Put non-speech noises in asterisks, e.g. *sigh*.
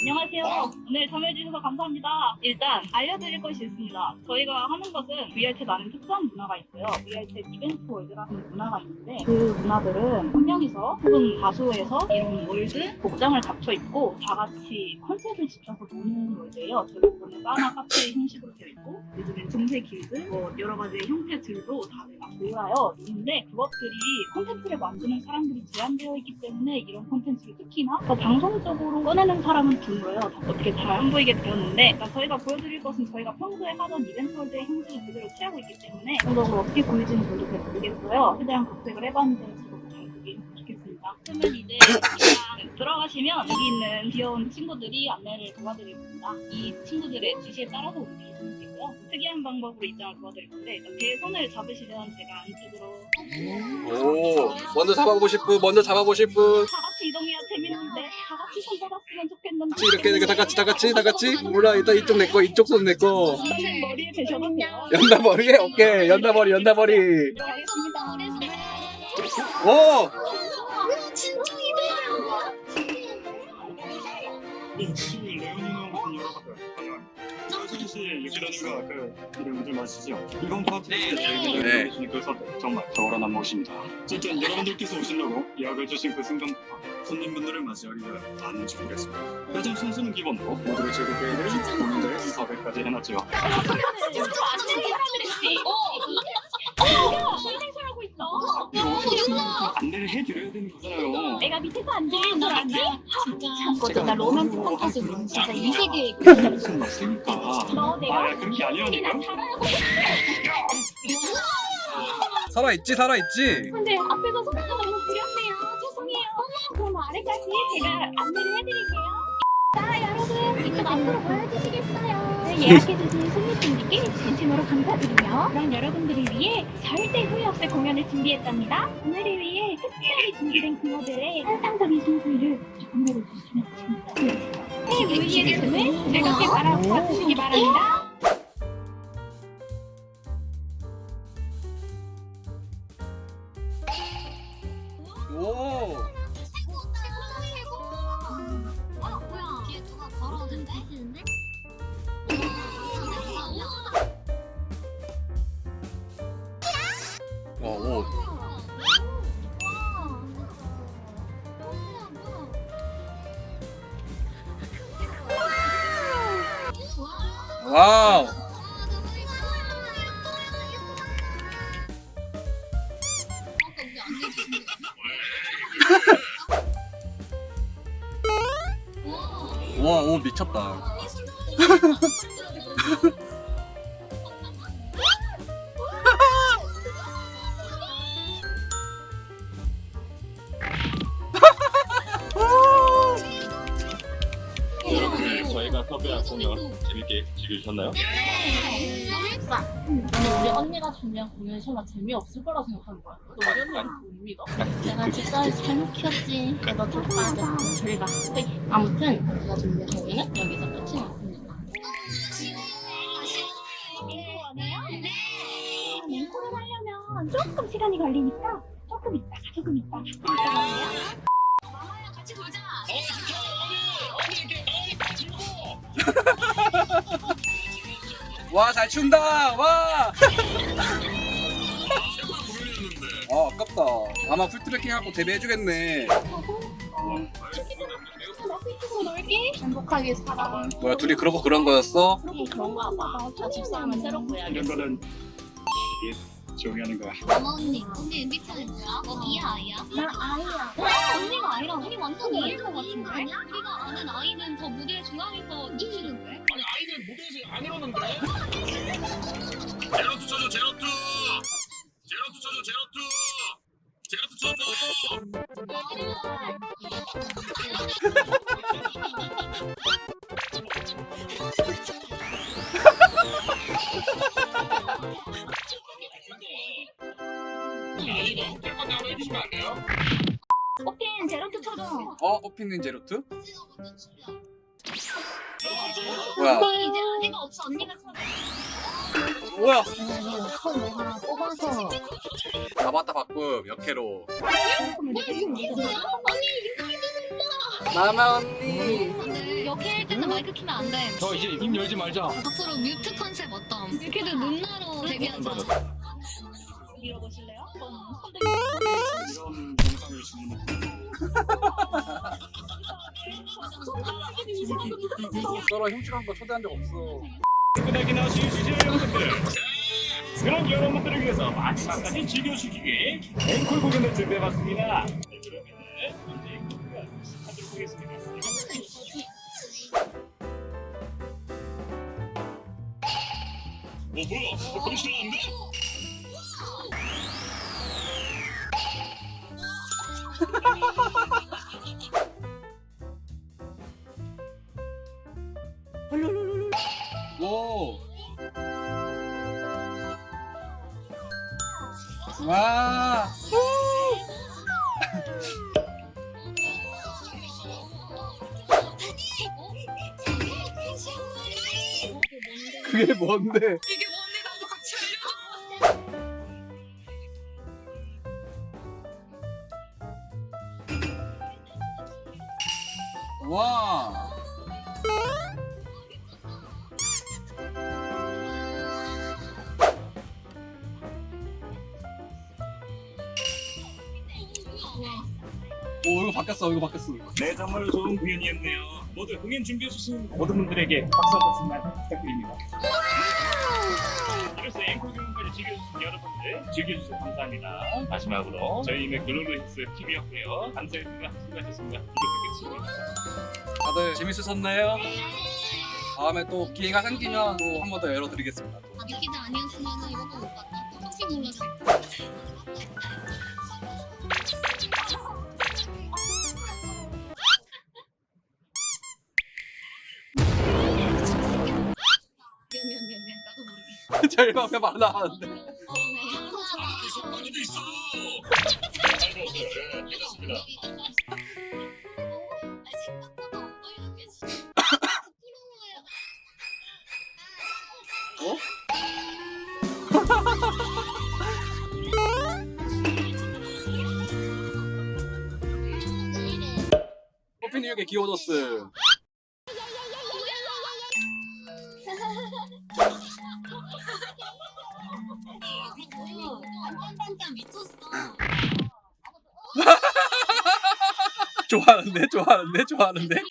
안녕하세요. 오늘 참여해주셔서 감사합니다. 일단 알려드릴 것이 있습니다. 저희가 하는 것은 VR챗 나는 특수한 문화가 있고요. VR챗 이벤트 월드라는 문화가 있는데 그 문화들은 한 명이서 혹은 다수에서 이런 월드 복장을 갖춰 입고 다 같이 컨셉을 지켜서 노는 월드예요. 대부분은 바나 카페 형식으로 되어 있고 요즘엔 중세 길드 뭐 여러 가지 형태들로 다들 막 모여요. 있는데 그것들이 콘텐츠를 만드는 사람들이 제한되어 있기 때문에 이런 콘텐츠를 특히나 더 방송적으로 꺼내는 사람은 다 어떻게 잘 안 보이게 되었는데 그러니까 저희가 보여드릴 것은 저희가 평소에 하던 이벤트 월드의 형식을 그대로 취하고 있기 때문에 전적으로 어떻게 보일지는 저도 잘 모르겠고요. 최대한 각색을 해봤는데 저도 잘 보기는 좋겠습니다. 그러면 이제 그냥 들어가시면 여기 있는 귀여운 친구들이 안내를 도와드립니다. 이 친구들의 지시에 따라서 움직이시면 되고요. 특이한 방법으로 입장을 도와드릴 건데 일단 제 손을 잡으시면 제가 안쪽으로 오, 먼저 잡아보실 분, 먼저 잡아보실 분. 다 같이 이동해야 재밌는데 다 같이 손 잡았으면 좋겠는데 이렇게 이렇게 다 같이 다 같이 다 같이. 몰라 일단 이쪽 내 거, 이쪽 손 내 거. 선생님 머리에 대셔도 돼요. 연다 머리에 오케이 연다 머리 연다 머리. 들어가겠습니다. 오, 지금 레오니노 분이요. 서진 씨 유지라님과 그 이름 좀 아시죠? 이번 파티 네. 여러분들 그 선택 정말 저거란 못입니다. 어쨌든 여러분들께서 오시려고 예약을 주신 그 순간부터 손님분들을 맞이하기가 많은 준비했습니다. 가장 순수는 기본으로 모두를 즐겁게 해드릴 고민들 섭외까지 해놨죠. 진짜 안되는 사람들이지. 어, 야, 설명하고 있어. 안내를 해드려야 되는 거잖아요. 내가 밑에서 안 되는 줄 알지? 참고도 나 로맨틱 판타지 진짜 이 세계에 무슨 맞습니까? 너 내가 아, 그런 게 아니라니까. 난 잘하고 살아 있지 살아 있지. 근데 앞에서 소리가 너무 구렸네요. 죄송해요. 그럼 아래까지 제가 안내를 해드릴게요. 자, 여러분 이쪽 앞으로 보여주시겠어요? 네, 예약해주신 손님분들께 진심으로 감사드리며 그럼 여러분들을 위해 절대 후회 없을 공연을 준비했답니다. 오늘을 위해 특별히 준비된 그녀들의 환상적인 숨소리를 안내해 주시면 좋겠습니다. 네, VRSM을 즐겁게 바라봐주시기 바랍니다. 와우. *laughs* 와, 오 미쳤다. *laughs* 저희가 섭외한 공연 재밌게 즐기셨나요? 근데 우리 언니가 준비한 공연이 설마 재미없을 거라 생각하는 거야. 너 우리 언니를 못 믿어. 내가 집사를 잘못 키웠지. 내가 좀 빠져. 저리 가. 네. 아무튼 제가 준비한 공연은 여기서 끝이 났습니다. 앵콜? 네. 하려면 조금 시간이 걸리니까 조금 있다가 조금 있다가 조금 있다가 해요. 같이 놀자 *laughs* 와, 잘 춘다. 와. *laughs* 아, 아깝다. 아마 풀트래킹 하고 데뷔해주겠네. 행복하게 살아. 뭐야, 둘이 그러고 그런 거였어? 그러고 그런가 봐. 나 집사람은 새롭고 이런 해야겠어. 거는 예, 조용히 하는 거야. 마마 언니 언니 MBTI 뭐야? 너 E야 I야? 나 아이야. 어? 언니가 I랑 우리 완전 E일 것 같은데? 우리가 아는 아이는 저 무대 중앙에서 이기는데? 아니 아이는 무대에서 안 이러는데? 제로투 쳐줘 제로투 제로투 쳐줘 제로투 제로투 쳐줘 *laughs* *laughs* 어, 오피는 제로트? 뭐야? 이제 없어 언니가 뭐야? 뽑아서 나봤다 바꿈 역해로. 언니 마마 언니. 여기 할 때는 마이크 키면 안 돼. 저 이제 입 열지 말자. 앞으로 뮤트 컨셉 어떤? 이렇게도 눈나로 데뷔하자. 선택 이런 영상을 주는 너랑 형식한 거 초대한 적 없어. 끝나긴 하신 시즌 여러분들. 그런 여러분들을 위해서 마지막까지 즐겨주시기에 앵콜 공연을 준비해봤습니다. 네, 그러면은 먼저 앵콜 공연 하도록 하겠습니다. 어 뭐야? 어, *laughs* 나왔네? 오. 와. 그게 뭔데? 와. 이거 바뀌었어 이거 바뀌었어. 네 정말 좋은 공연이었네요. 모두 공연 준비해주신 모든 분들에게 박수 한 번씩만 부탁드립니다. 이로써 앵콜 공연까지 즐겨주신 여러분들 즐겨주셔서 감사합니다. 마지막으로 저희는 글로벌 힐스 TV였고요. 감사했습니다. 수고하셨습니다. 이것도 끝입니다. 다들 재밌으셨나요? 다음에 또 기회가 생기면 또 한 번 더 열어드리겠습니다. 또. 아기다 아니었으면 이런 거못 봤다. 똑같이 몰랐을 거야. 절망에 많아하는데. 손바지도 있어. 네, 괜찮습니다. 커피 뉴욕의 기호도스. *laughs* 미쳤어. *laughs* 좋아하는데 좋아하는데 좋아하는데.